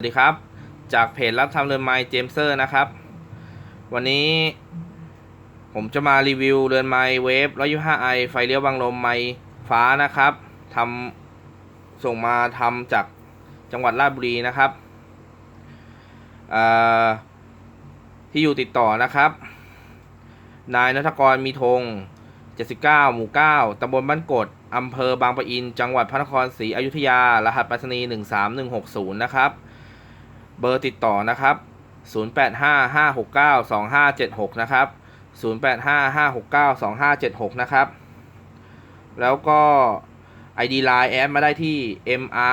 สวัสดีครับ จากเพจรับทำเรือนไม้เจมเซอร์นะครับ วันนี้ผมจะมารีวิวเรือนไม้เวฟ 125ไอไฟเลี้ยวบังลมไม้ฟ้านะครับทำส่งมาทำจากจังหวัดราชบุรีนะครับที่อยู่ติดต่อนะครับ นายนัทกรมีธง 79 หมู่ 9ตำบลบ้านกดอำเภอบางปะอิน จังหวัดพระนครศรีอยุธยา รหัสไปรษณีย์13160 นะครับ เบอร์ติดต่อนะครับ 0855692576 นะครับ 0855692576 นะครับ แล้วก็ ID Line แอดมาได้ที่ mr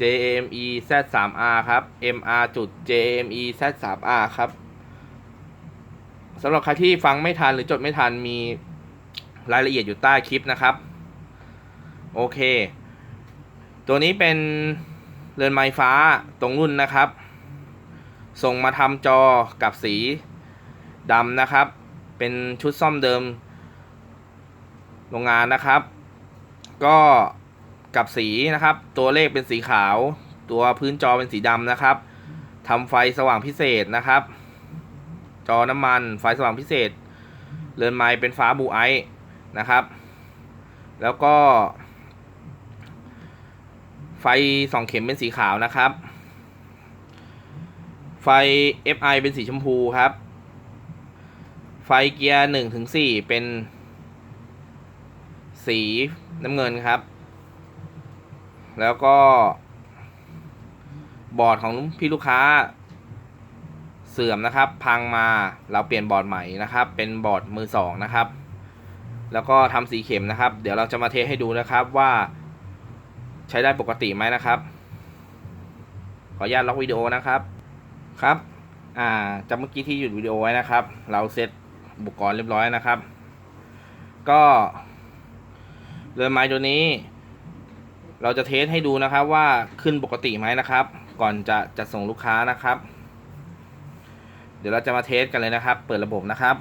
jme z 3 r ครับ mr jme z 3 r ครับสำหรับใครที่ฟังไม่ทันหรือจดไม่ทันมีรายละเอียดอยู่ใต้คลิปนะครับ โอเค ตัวนี้เป็นเรือนไม้ฟ้าตรงรุ่นนะครับ ส่งมาทำจอกับสีดำนะครับ เป็นชุดซ่อมเดิม โรงงานนะครับ ก็กับสีนะครับ ตัวเลขเป็นสีขาว ตัวพื้นจอเป็นสีดำนะครับทำไฟสว่างพิเศษนะครับ จอน้ำมันไฟสว่างพิเศษ เรือนไม้เป็นฟ้าบูไอท์นะครับ แล้วก็ ไฟสองเข็มเป็นสีขาวนะครับ ไฟ FI เป็นสีชมพูครับ ไฟเกียร์หนึ่งถึงสี่เป็น สีน้ำเงินครับ แล้วก็ บอร์ดของพี่ลูกค้า เสื่อมนะครับ พังมาเราเปลี่ยนบอร์ดใหม่นะครับ เป็นบอร์ดมือสองนะครับ แล้วก็ทำสีเข็มนะครับ เดี๋ยวเราจะมาเทสให้ดูนะครับว่า ใช้ได้ปกติไหมนะครับ ขออนุญาตล็อกวิดีโอนะครับ ครับอ่าจากเมื่อกี้ที่หยุดวิดีโอไว้นะครับ เราเซตอุปกรณ์เรียบร้อยนะครับ ก็เรือไม้ตัวนี้ เราจะเทสให้ดูนะครับว่าขึ้นปกติไหมนะครับ ก่อนจะจะส่งลูกค้านะครับ เดี๋ยวเราจะมาเทสกันเลยนะครับ เปิดระบบนะครับ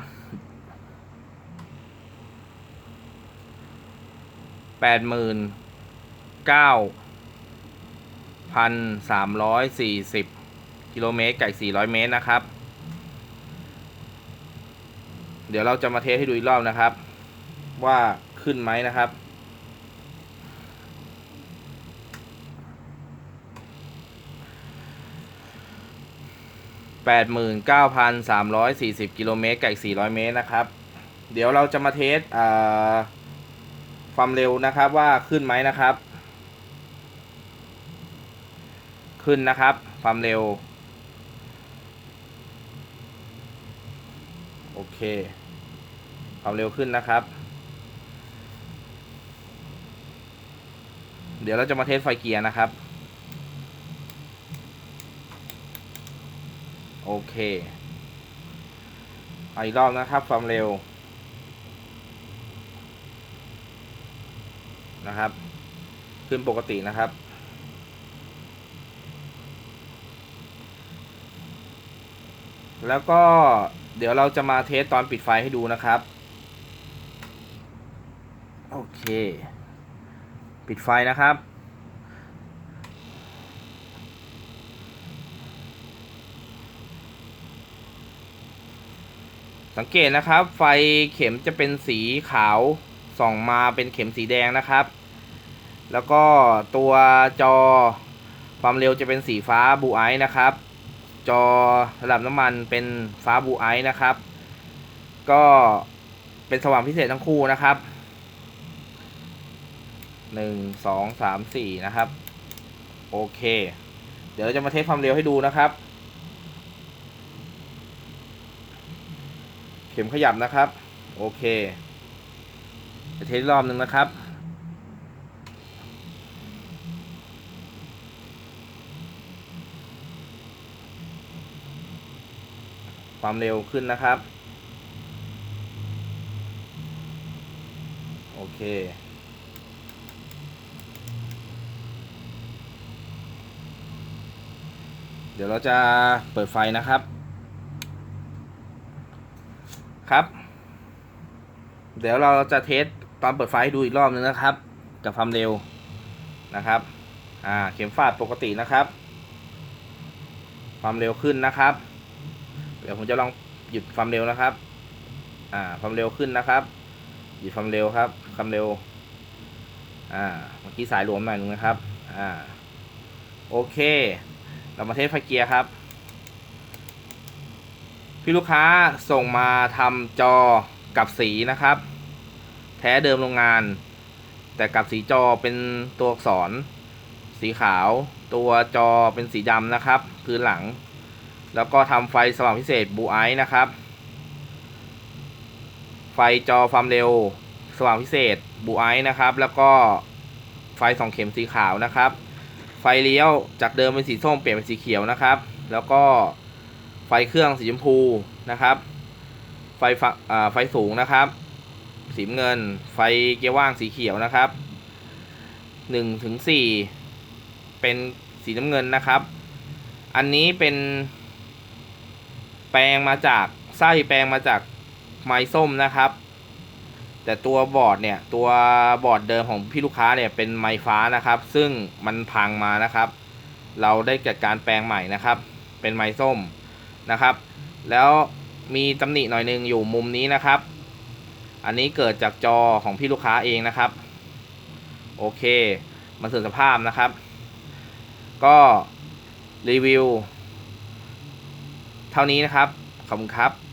แปดหมื่นเก้าพันสามร้อยสี่สิบ กิโลเมตรไก่สี่ร้อยเมตรนะครับ เดี๋ยวเราจะมาเทสให้ดูอีกรอบนะครับ ว่าขึ้นไหมนะครับแปดหมื่นเก้าพันสามร้อยสี่สิบกิโลเมตรไกับสี่ร้อยเมตรนะครับ เดี๋ยวเราจะมาเทสความเร็วนะครับว่าขึ้นไหมนะครับ ขึ้นนะครับ ความเร็ว โอ เค ความเร็วขึ้นนะครับ เดี๋ยวเราจะมาเทสไฟเกียร์นะครับ โอเคเอาอีกรอบนะครับ ความเร็ว นะครับ ขึ้นปกตินะครับแล้วก็ เดี๋ยวเราจะมาเทสตอนปิดไฟให้ดูนะครับ โอเค ปิดไฟนะครับ สังเกตนะครับ ไฟเข็มจะเป็นสีขาวส่องมาเป็นเข็มสีแดงนะครับ แล้วก็ตัวจอความเร็วจะเป็นสีฟ้าบูไอนะครับ จอระดับน้ำมันเป็นฟ้าบูไอนะครับ ก็เป็นสว่างพิเศษทั้งคู่นะครับหนึ่งสองสามสี่นะครับ โอเค เดี๋ยวเราจะมาเทสความเร็วให้ดูนะครับ เข็มขยับนะครับ โอเคจะเทสรอบหนึ่งนะครับ ความเร็วขึ้นนะครับ โอเค เดี๋ยวเราจะเปิดไฟนะครับ ครับ เดี๋ยวเราจะเทสตอนเปิดไฟให้ดูอีกรอบนึงนะครับ กับความเร็วนะครับ อ่า เข็มฟาดปกตินะครับ ความเร็วขึ้นนะครับ เดี๋ยวผมจะลองหยุดความเร็วนะครับ อ่า ความเร็วขึ้นนะครับ หยุดความเร็วครับ ความเร็ว อ่า เมื่อกี้สายหลวมหน่อยนึงนะครับ อ่า โอเค เรามาเทสไฟเกียร์ครับ พี่ลูกค้าส่งมาทำจอกับสีนะครับ แท้เดิมโรงงาน แต่กับสีจอเป็นตัวอักษร สีขาว ตัวจอเป็นสีดำนะครับ พื้นหลัง แล้วก็ทำไฟสว่างพิเศษบูไอนะครับ ไฟจอความเร็วสว่างพิเศษบูไอนะครับ แล้วก็ไฟสองเข็มสีขาวนะครับ ไฟเลี้ยวจากเดิมเป็นสีส้มเปลี่ยนเป็นสีเขียวนะครับ แล้วก็ไฟเครื่องสีชมพูนะครับ ไฟฟ้าอ่าไฟสูงนะครับ สีเงิน ไฟเกียร์ว่างสีเขียวนะครับหนึ่งถึงสี่เป็นสีน้ำเงินนะครับ อันนี้เป็น แปลงมาจากไส้แปลงมาจากไม้ส้มนะครับ แต่ตัวบอร์ดเนี่ยตัวบอร์ดเดิมของพี่ลูกค้าเนี่ยเป็นไม้ฟ้านะครับ ซึ่งมันพังมานะครับ เราได้จัดการแปลงใหม่นะครับ เป็นไม้ส้มนะครับ แล้วมีตำหนิหน่อยหนึงอยู่มุมนี้นะครับ อันนี้เกิดจากจอของพี่ลูกค้าเองนะครับ โอเค มันเสื่อมสภาพนะครับ ก็รีวิว เท่านี้นะครับ ขอบคุณครับ